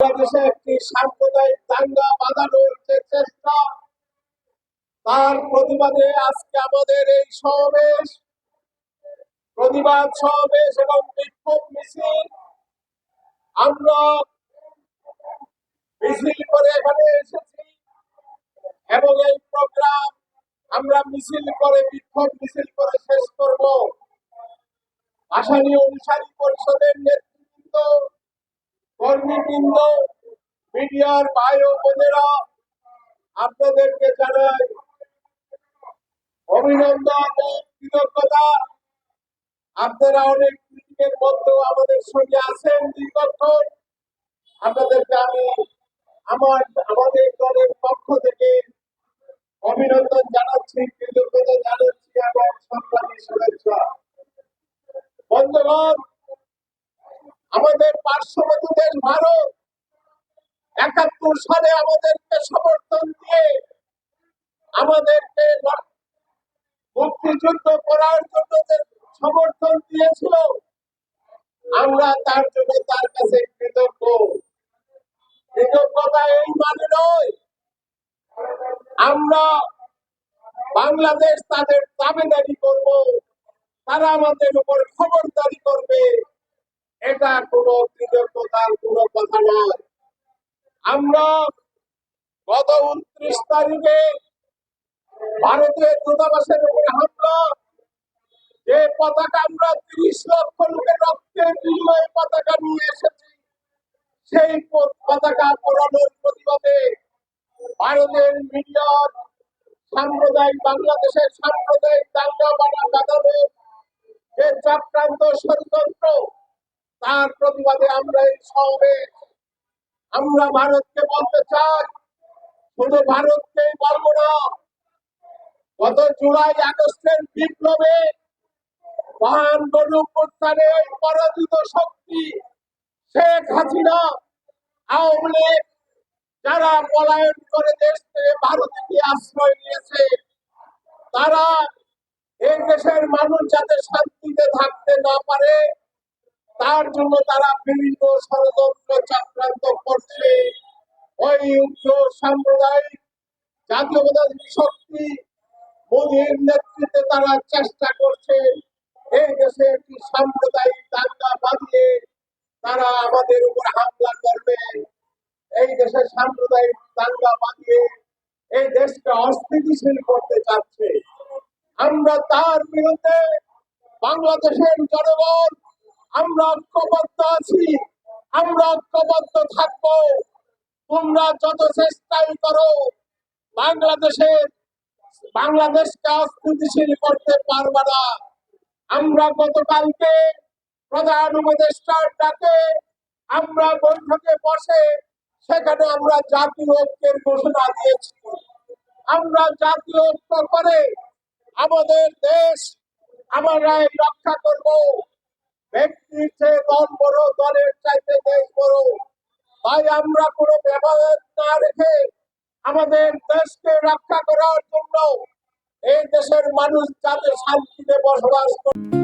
বাংলাদেশে একটি সাম্প্রদায়িক দাঙ্গা বাঁধানোর যে চেষ্টা, তার প্রতিবাদে আজকে আমাদের এই সমাবেশ, প্রতিবাদ সমাবেশ এবং বিক্ষোভ মিছিল। আমরা মিছিল করে এখানে এসেছি এবং এই প্রোগ্রাম আমরা মিছিল করে, বিক্ষোভ মিছিল করে শেষ করব। আসামি অনুসারী পরিষদের নেতৃত্ব কর্মীবৃন্দ মিডিয়ার ভাই ও বোনেরা, আপনাদেরকে জানাই অভিনন্দন কৃতজ্ঞতা। আপনারা অনেক ক্রিটিকের মধ্যেও আমাদের সঙ্গে আছেন দীর্ঘক্ষণ আপনাদেরকে আমি আমার, আমাদের দলের পক্ষ থেকে অভিনন্দন জানাচ্ছি, কৃতজ্ঞতা জানাচ্ছি এবং সংগ্রামী শুভেচ্ছা। বন্ধুগণ আমাদের পার্শ্ববর্তী দেশ ভারত একাত্তর সালে আমাদেরকে সমর্থন দিয়ে আমাদেরকে মুক্তিযুদ্ধ করার জন্য সমর্থন দিয়েছিল, আমরা তার জন্য তার কাছে কৃতজ্ঞ। কৃতজ্ঞতা এই মানে নয়, আমরা বাংলাদেশ তাদের দাবিদারি করব। তারা আমাদের উপর খবরদারি এটা কোনো কৃতজ্ঞতার কোনো কথা নয়। আমরা গত উনত্রিশ তারিখে ভারতের দূতাবাসের উপরে হামলা, যে পতাকা আমরা তিরিশ লক্ষ লোকের রক্তের বিনিময়ে পতাকা নিয়ে এসেছি, সেই পতাকা পোড়ানোর প্রতিবাদে ভারতের মিডিয়ার সাম্প্রদায়িক বাংলাদেশের সাম্প্রদায়িক দাঙ্গা বানা বাঁধানোর যে চক্রান্ত ষড়যন্ত্র তার প্রতিবাদে আমরা এই সমাবেশ আমরা ভারতকে বলতে চাই, শুধু ভারতকেই বলব না, গত জুলাই আগস্টের বিপ্লবে মহান এই পরাজিত শক্তি শেখ হাসিনা, আওয়ামী লীগ, যারা পলায়ন করে দেশ থেকে ভারতে গিয়ে আশ্রয় নিয়েছে, তারা এই দেশের মানুষ যাতে শান্তিতে থাকতে না পারে তার জন্য তারা বিভিন্ন ষড়যন্ত্র চক্রান্ত করছে। ওই উগ্র সাম্প্রদায়িক জাতীয়তাবাদী শক্তি মোদীর নেতৃত্বে তারা চেষ্টা করছে। এই দেশে একটি সাম্প্রদায়িক দাঙ্গা বাঁধিয়ে তারা আমাদের উপর হামলা করবে। এই দেশে সাম্প্রদায়িক দাঙ্গা বাঁধিয়ে এই দেশকে অস্থিতিশীল করতে চাচ্ছে। আমরা তার বিরুদ্ধে বাংলাদেশের জনগণ আমরা ঐক্যবদ্ধ আছি, আমরা ঐক্যবদ্ধ থাকব। তোমরা যত চেষ্টাই করো, বাংলাদেশের, বাংলাদেশকে অস্থিতিশীল করতে পারবে না। আমরা গতকালকে প্রধান উপদেষ্টার ডাকে আমরা বৈঠকে বসে সেখানে আমরা জাতীয় ঐক্যের ঘোষণা দিয়েছি। আমরা জাতীয় ঐক্য করে আমাদের দেশ, আমরা রক্ষা করব। ব্যক্তির চেয়ে দল বড় দলের চাইতে দেশ বড়। তাই আমরা কোনো ব্যবহার না রেখে আমাদের দেশকে রক্ষা করার জন্য এই দেশের মানুষ যাতে শান্তিতে বসবাস করে।